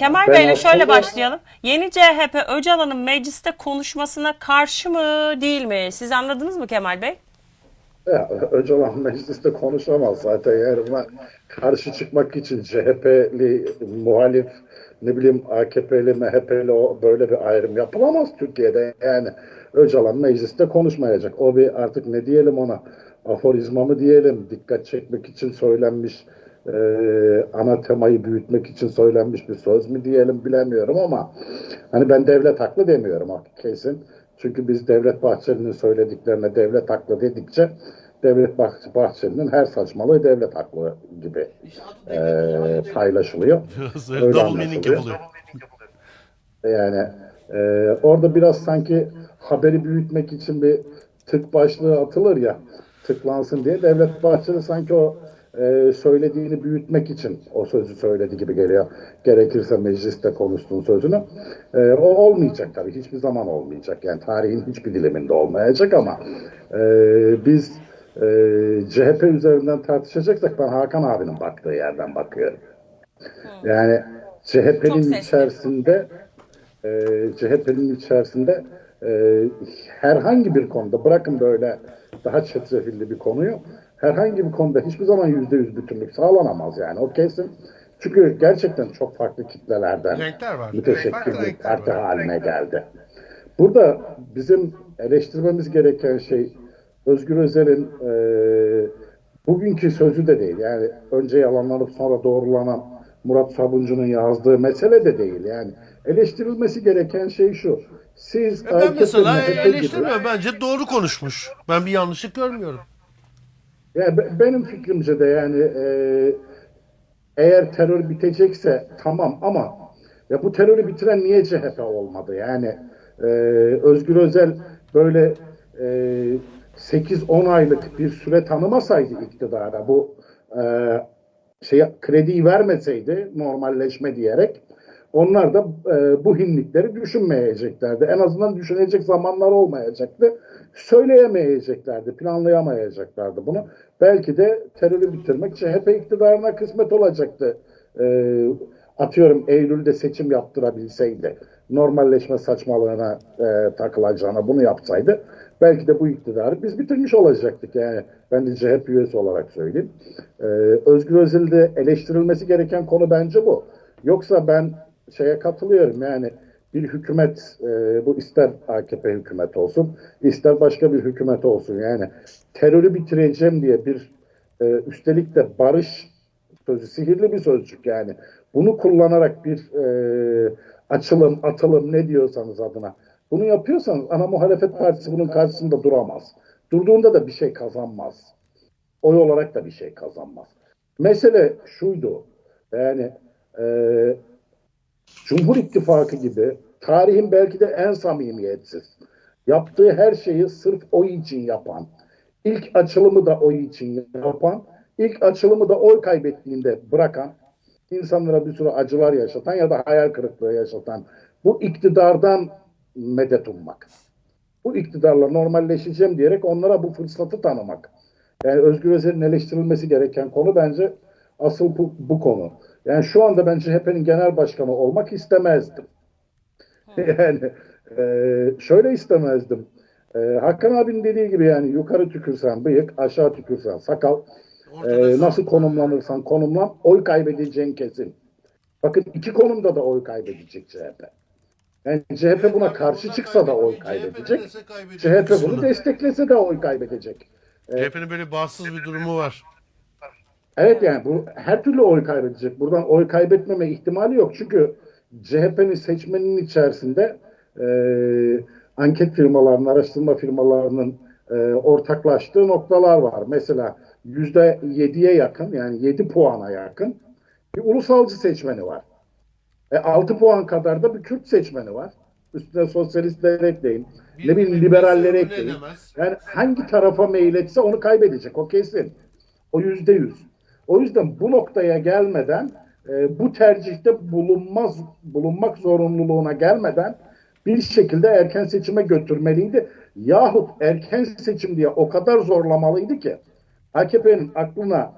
Kemal Ben Bey'le şöyle başlayalım. Yeni CHP Öcalan'ın mecliste konuşmasına karşı mı değil mi? Siz anladınız mı Kemal Bey? Ya, Öcalan mecliste konuşamaz zaten yani buna karşı çıkmak için CHP'li muhalif ne bileyim AKP'li MHP'li o böyle bir ayrım yapılamaz Türkiye'de yani Öcalan mecliste konuşmayacak o bir artık ne diyelim ona aforizma mı diyelim dikkat çekmek için söylenmiş e, ana temayı büyütmek için söylenmiş bir söz mü diyelim bilemiyorum ama hani ben devlet haklı demiyorum kesin. Çünkü biz Devlet Bahçeli'nin söylediklerine devlet haklı dedikçe Devlet Bah- Bahçeli'nin her saçmalığı devlet haklı gibi e, paylaşılıyor. Öyle. Yani e, orada biraz sanki haberi büyütmek için bir tık başlığı atılır ya tıklansın diye Devlet Bahçeli sanki o e, söylediğini büyütmek için o sözü söyledi gibi geliyor. Gerekirse mecliste konuştuğun sözünü. E, o olmayacak tabii. Hiçbir zaman olmayacak. Yani tarihin hiçbir diliminde olmayacak ama e, biz e, CHP üzerinden tartışacaksak ben Hakan abinin baktığı yerden bakıyorum. Yani Çok CHP'nin içerisinde e, CHP'nin içerisinde e, herhangi bir konuda bırakın böyle daha çetrefilli bir konuyu herhangi bir konuda hiçbir zaman yüzde yüz bütünlük sağlanamaz yani o kesin. Çünkü gerçekten çok farklı kitlelerden müteşekkil bir parti haline geldi. Burada bizim eleştirmemiz gereken şey Özgür Özel'in e, bugünkü sözü de değil. Yani önce yalanlanıp sonra doğrulanan Murat Sabuncu'nun yazdığı mesele de değil. Yani eleştirilmesi gereken şey şu. Siz Ben AKP, mesela eleştirmiyorum. Bence doğru konuşmuş. Ben bir yanlışlık görmüyorum. Ya be- benim fikrimce de yani e, eğer terör bitecekse tamam ama ya bu terörü bitiren niye CHP olmadı? Yani e, Özgür Özel böyle e, 8-10 aylık bir süre tanımasaydı iktidara bu e, şey krediyi vermeseydi normalleşme diyerek onlar da e, bu hinlikleri düşünmeyeceklerdi. En azından düşünecek zamanlar olmayacaktı. Söyleyemeyeceklerdi, planlayamayacaklardı bunu. Belki de terörü bitirmek CHP iktidarına kısmet olacaktı. E, atıyorum Eylül'de seçim yaptırabilseydi, normalleşme saçmalığına e, takılacağına bunu yapsaydı, belki de bu iktidarı biz bitirmiş olacaktık. Yani ben de CHP üyesi olarak söyleyeyim. E, Özgür Özel'de eleştirilmesi gereken konu bence bu. Yoksa ben şeye katılıyorum yani bir hükümet e, bu ister AKP hükümet olsun ister başka bir hükümet olsun yani terörü bitireceğim diye bir e, üstelik de barış sözü sihirli bir sözcük yani bunu kullanarak bir e, açılım atılım ne diyorsanız adına bunu yapıyorsanız ana muhalefet partisi bunun karşısında duramaz. Durduğunda da bir şey kazanmaz. Oy olarak da bir şey kazanmaz. Mesele şuydu yani e, Cumhur İttifakı gibi tarihin belki de en samimiyetsiz, yaptığı her şeyi sırf oy için yapan, ilk açılımı da oy için yapan, ilk açılımı da oy kaybettiğinde bırakan, insanlara bir sürü acılar yaşatan ya da hayal kırıklığı yaşatan bu iktidardan medet ummak. Bu iktidarla normalleşeceğim diyerek onlara bu fırsatı tanımak. Yani Özgür Özel'in eleştirilmesi gereken konu bence asıl bu, bu konu. Yani şu anda ben CHP'nin genel başkanı olmak istemezdim. Yani e, şöyle istemezdim. E, Hakan abinin dediği gibi yani yukarı tükürsen bıyık, aşağı tükürsen sakal, Ortada e, nasıl konumlanırsan konumlan oy kaybedeceğin kesin. Bakın iki konumda da oy kaybedecek CHP. Yani CHP buna karşı çıksa da oy kaybedecek. CHP bunu desteklese de oy kaybedecek. CHP'nin böyle bağımsız bir durumu var. Evet yani bu her türlü oy kaybedecek. Buradan oy kaybetmeme ihtimali yok. Çünkü CHP'nin seçmeninin içerisinde e, anket firmalarının, araştırma firmalarının e, ortaklaştığı noktalar var. Mesela yüzde yediye yakın yani yedi puana yakın bir ulusalcı seçmeni var. E, 6 puan kadar da bir Kürt seçmeni var. Üstüne sosyalistler ekleyin. Ne bileyim liberaller ekleyin. Yani hangi tarafa meyletse onu kaybedecek. O kesin. O yüzde yüz. O yüzden bu noktaya gelmeden e, bu tercihte bulunmaz bulunmak zorunluluğuna gelmeden bir şekilde erken seçime götürmeliydi. Yahut erken seçim diye o kadar zorlamalıydı ki AKP'nin aklına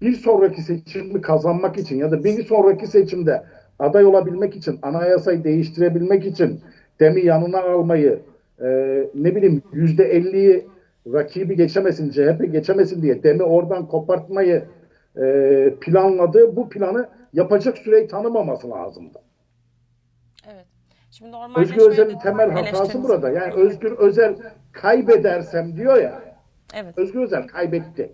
bir sonraki seçimi kazanmak için ya da bir sonraki seçimde aday olabilmek için, anayasayı değiştirebilmek için demi yanına almayı, e, ne bileyim yüzde elliyi rakibi geçemesin, CHP geçemesin diye demi oradan kopartmayı e, planladı. Bu planı yapacak süreyi tanımaması lazımdı. Evet. Şimdi Özgür Özel'in temel hatası burada. Yani Özgür Özel kaybedersem diyor ya. Evet. Özgür Özel kaybetti.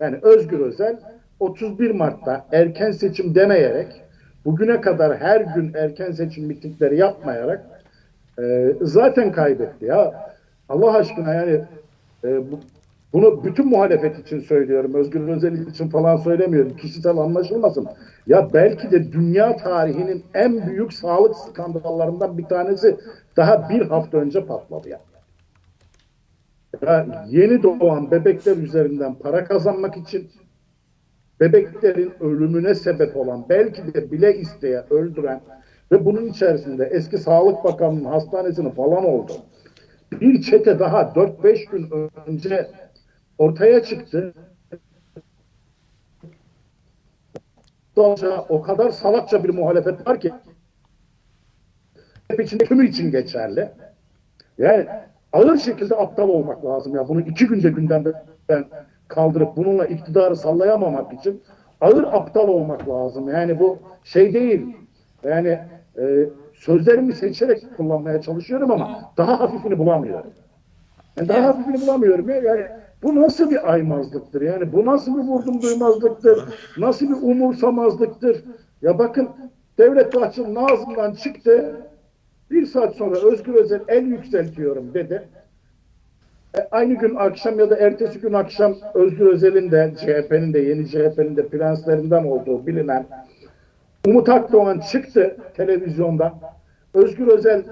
Yani Özgür Özel 31 Mart'ta erken seçim demeyerek bugüne kadar her gün erken seçim mitingleri yapmayarak e, zaten kaybetti ya. Allah aşkına yani e, bu, bunu bütün muhalefet için söylüyorum. Özgür Özel için falan söylemiyorum. Kişisel anlaşılmasın. Ya belki de dünya tarihinin en büyük sağlık skandallarından bir tanesi daha bir hafta önce patladı ya. Ya yeni doğan bebekler üzerinden para kazanmak için bebeklerin ölümüne sebep olan belki de bile isteye öldüren ve bunun içerisinde eski Sağlık Bakanı'nın hastanesini falan oldu. Bir çete daha 4-5 gün önce ortaya çıktı. O kadar salakça bir muhalefet var ki hep içinde tümü için geçerli. Yani ağır şekilde aptal olmak lazım ya. Bunu iki günde gündemden kaldırıp bununla iktidarı sallayamamak için ağır aptal olmak lazım. Yani bu şey değil. Yani e, sözlerimi seçerek kullanmaya çalışıyorum ama daha hafifini bulamıyorum. Yani daha hafifini bulamıyorum. ya. Yani bu nasıl bir aymazlıktır? Yani bu nasıl bir vurdum duymazlıktır? Nasıl bir umursamazlıktır? Ya bakın Devlet Bahçeli'nin ağzından çıktı. Bir saat sonra Özgür Özel el yükseltiyorum dedi. E, aynı gün akşam ya da ertesi gün akşam Özgür Özel'in de CHP'nin de yeni CHP'nin de prenslerinden olduğu bilinen Umut Akdoğan çıktı televizyonda. Özgür Özel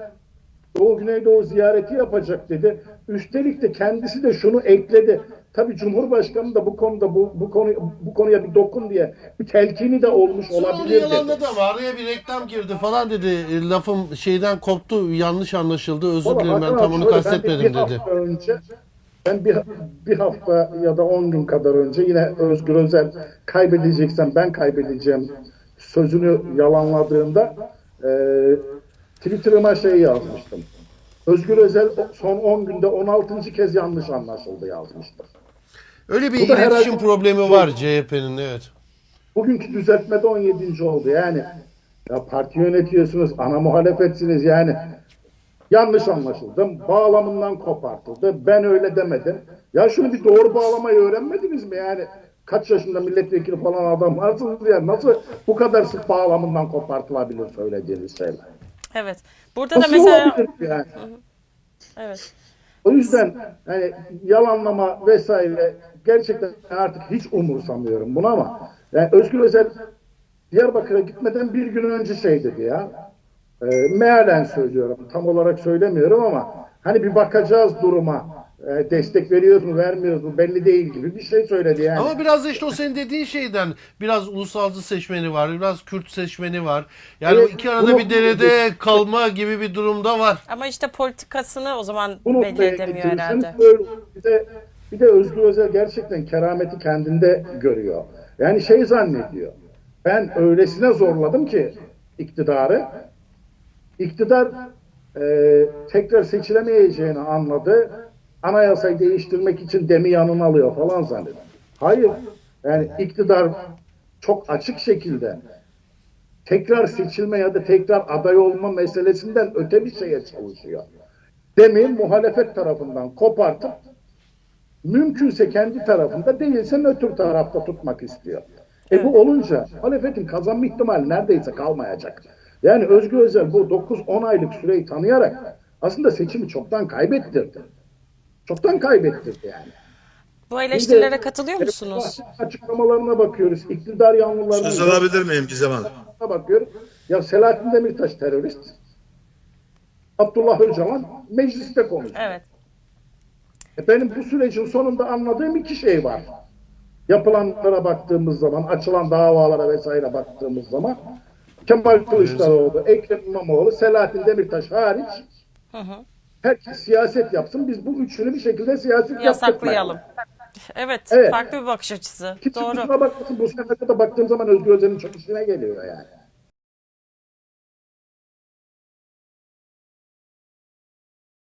Doğu Güneydoğu ziyareti yapacak dedi. Üstelik de kendisi de şunu ekledi. Tabii Cumhurbaşkanı da bu konuda bu, bu konu bu konuya bir dokun diye bir telkini de olmuş Sonra olabilir dedi. yalanladı ama araya bir reklam girdi falan dedi. E, Lafım şeyden koptu, yanlış anlaşıldı. Özür dilerim ben Hakan tam abi onu şöyle, ben kastetmedim bir dedi. hafta önce ben bir, bir hafta ya da 10 gün kadar önce yine Özgür Özel kaybedeceksem ben kaybedeceğim sözünü yalanladığında e, Twitter'ıma şey yazmıştım. Özgür Özel son 10 günde 16. kez yanlış anlaşıldı yazmıştım. Öyle bir Bu da iletişim herhalde- problemi var CHP'nin evet. Bugünkü düzeltmede 17. oldu. Yani ya parti yönetiyorsunuz, ana muhalefetsiniz yani. Yanlış anlaşıldım. Bağlamından kopartıldı. Ben öyle demedim. Ya şunu bir doğru bağlamayı öğrenmediniz mi yani? Kaç yaşında milletvekili falan adam varsınız ya. Nasıl bu kadar sık bağlamından kopartılabilir söylediğiniz şeyler? Evet. Burada da Nasıl mesela olabilir yani? evet. O yüzden hani yalanlama vesaire gerçekten artık hiç umursamıyorum bunu ama yani Özgür Özel Diyarbakır'a gitmeden bir gün önce şey dedi ya. E, mealen söylüyorum. Tam olarak söylemiyorum ama hani bir bakacağız duruma. E, destek veriyoruz mu vermiyoruz mu belli değil gibi bir şey söyledi yani. Ama biraz da işte o senin dediğin şeyden biraz ulusalcı seçmeni var, biraz Kürt seçmeni var. Yani Evet, iki arada bir derede kalma gibi bir durumda var. Ama işte politikasını o zaman Bunu belli edemiyor herhalde. bir de bir de Özgür Özel gerçekten kerameti kendinde görüyor. Yani şey zannediyor. Ben öylesine zorladım ki iktidarı. İktidar e, tekrar seçilemeyeceğini anladı. Anayasayı değiştirmek için demi yanına alıyor falan zannediyor. Hayır. Yani iktidar çok açık şekilde tekrar seçilme ya da tekrar aday olma meselesinden öte bir şeye çalışıyor. Demin muhalefet tarafından kopartıp mümkünse kendi tarafında değilse nötr tarafta tutmak istiyor. E bu olunca muhalefetin kazanma ihtimali neredeyse kalmayacak. Yani Özgür Özel bu 9-10 aylık süreyi tanıyarak aslında seçimi çoktan kaybettirdi. Çoktan kaybettirdi yani. Bu eleştirilere de- katılıyor musunuz? Açıklamalarına bakıyoruz. İktidar yanlılarına Söz alabilir miyim Gizem Hanım? bakıyoruz. Ya Selahattin Demirtaş terörist. Abdullah Öcalan mecliste konuşuyor. Evet. E, Benim bu sürecin sonunda anladığım iki şey var. Yapılanlara baktığımız zaman, açılan davalara vesaire baktığımız zaman Kemal Kılıçdaroğlu, Ekrem İmamoğlu, Selahattin Demirtaş hariç herkes siyaset yapsın. Biz bu üçünü bir şekilde siyaset Yasaklayalım. Evet, Evet. farklı bir bakış açısı. Kimse Doğru. bakmasın bu senede de baktığım zaman Özgür Özel'in çok işine geliyor yani.